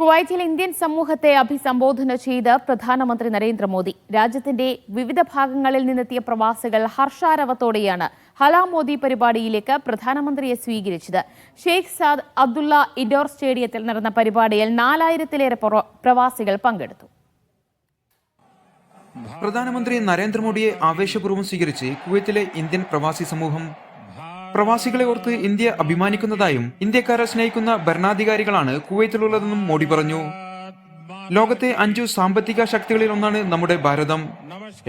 കുവൈറ്റിൽ ഇന്ത്യൻ സമൂഹത്തെ അഭിസംബോധന ചെയ്ത് പ്രധാനമന്ത്രി നരേന്ദ്രമോദി. രാജ്യത്തിന്റെ വിവിധ ഭാഗങ്ങളിൽ നിന്നെത്തിയ പ്രവാസികൾ ഹർഷാരവത്തോടെയാണ് ഹലാ മോദി പരിപാടിയിലേക്ക് പ്രധാനമന്ത്രിയെ സ്വീകരിച്ചത്. ഷെയ്ഖ് സാദ് അബ്ദുള്ള ഇൻഡോർ സ്റ്റേഡിയത്തിൽ നടന്ന പരിപാടിയിൽ നാലായിരത്തിലേറെ പ്രവ- പ്രവാസികൾ പങ്കെടുത്തു. പ്രധാനമന്ത്രി നരേന്ദ്രമോദിയെ ആവേശപൂർവം സ്വീകരിച്ച് കുവൈത്തിലെ ഇന്ത്യൻ പ്രവാസി സമൂഹം പ്രവാസികളെ ഓർത്ത് ഇന്ത്യ അഭിമാനിക്കുന്നതായും ഇന്ത്യക്കാരെ സ്നേഹിക്കുന്ന ഭരണാധികാരികളാണ് കുവൈത്തിലുള്ളതെന്നും മോഡി പറഞ്ഞു. ലോകത്തെ അഞ്ചു സാമ്പത്തിക ശക്തികളിൽ ഒന്നാണ് നമ്മുടെ ഭാരതം.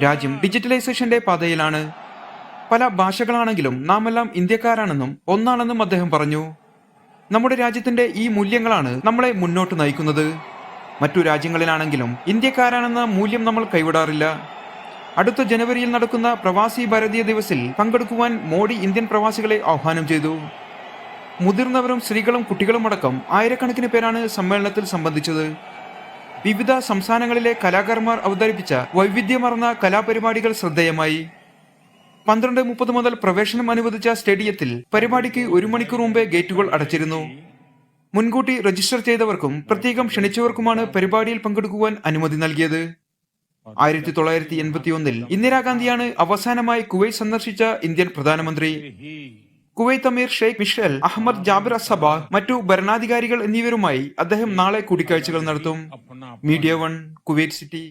രാജ്യം ഡിജിറ്റലൈസേഷന്റെ പാതയിലാണ്. പല ഭാഷകളാണെങ്കിലും നാം എല്ലാം ഇന്ത്യക്കാരാണെന്നും ഒന്നാണെന്നും അദ്ദേഹം പറഞ്ഞു. നമ്മുടെ രാജ്യത്തിന്റെ ഈ മൂല്യങ്ങളാണ് നമ്മളെ മുന്നോട്ട് നയിക്കുന്നത്. മറ്റു രാജ്യങ്ങളിലാണെങ്കിലും ഇന്ത്യക്കാരാണെന്ന മൂല്യം നമ്മൾ കൈവിടാറില്ല. അടുത്ത ജനുവരിയിൽ നടക്കുന്ന പ്രവാസി ഭാരതീയ ദിവസിൽ പങ്കെടുക്കുവാൻ മോഡി ഇന്ത്യൻ പ്രവാസികളെ ആഹ്വാനം ചെയ്തു. മുതിർന്നവരും സ്ത്രീകളും കുട്ടികളും അടക്കം ആയിരക്കണക്കിന് പേരാണ് സമ്മേളനത്തിൽ സംബന്ധിച്ചത്. വിവിധ സംസ്ഥാനങ്ങളിലെ കലാകാരന്മാർ അവതരിപ്പിച്ച വൈവിധ്യമാർന്ന കലാപരിപാടികൾ ശ്രദ്ധേയമായി. പന്ത്രണ്ട് മുപ്പത് മുതൽ പ്രവേശനം അനുവദിച്ച സ്റ്റേഡിയത്തിൽ പരിപാടിക്ക് ഒരു മണിക്കൂർ മുമ്പേ ഗേറ്റുകൾ അടച്ചിരുന്നു. മുൻകൂട്ടി രജിസ്റ്റർ ചെയ്തവർക്കും പ്രത്യേകം ക്ഷണിച്ചവർക്കുമാണ് പരിപാടിയിൽ പങ്കെടുക്കുവാൻ അനുമതി നൽകിയത്. ആയിരത്തി തൊള്ളായിരത്തി എൺപത്തി ഒന്നിൽ ഇന്ദിരാഗാന്ധിയാണ് അവസാനമായി കുവൈറ്റ് സന്ദർശിച്ച ഇന്ത്യൻ പ്രധാനമന്ത്രി. കുവൈത്ത് അമീർ ഷെയ്ഖ് മിഷൽ അഹമ്മദ് ജാബിർ അസബ മറ്റു ഭരണാധികാരികൾ എന്നിവരുമായി അദ്ദേഹം നാളെ കൂടിക്കാഴ്ചകൾ നടത്തും. Media one Kuwait City.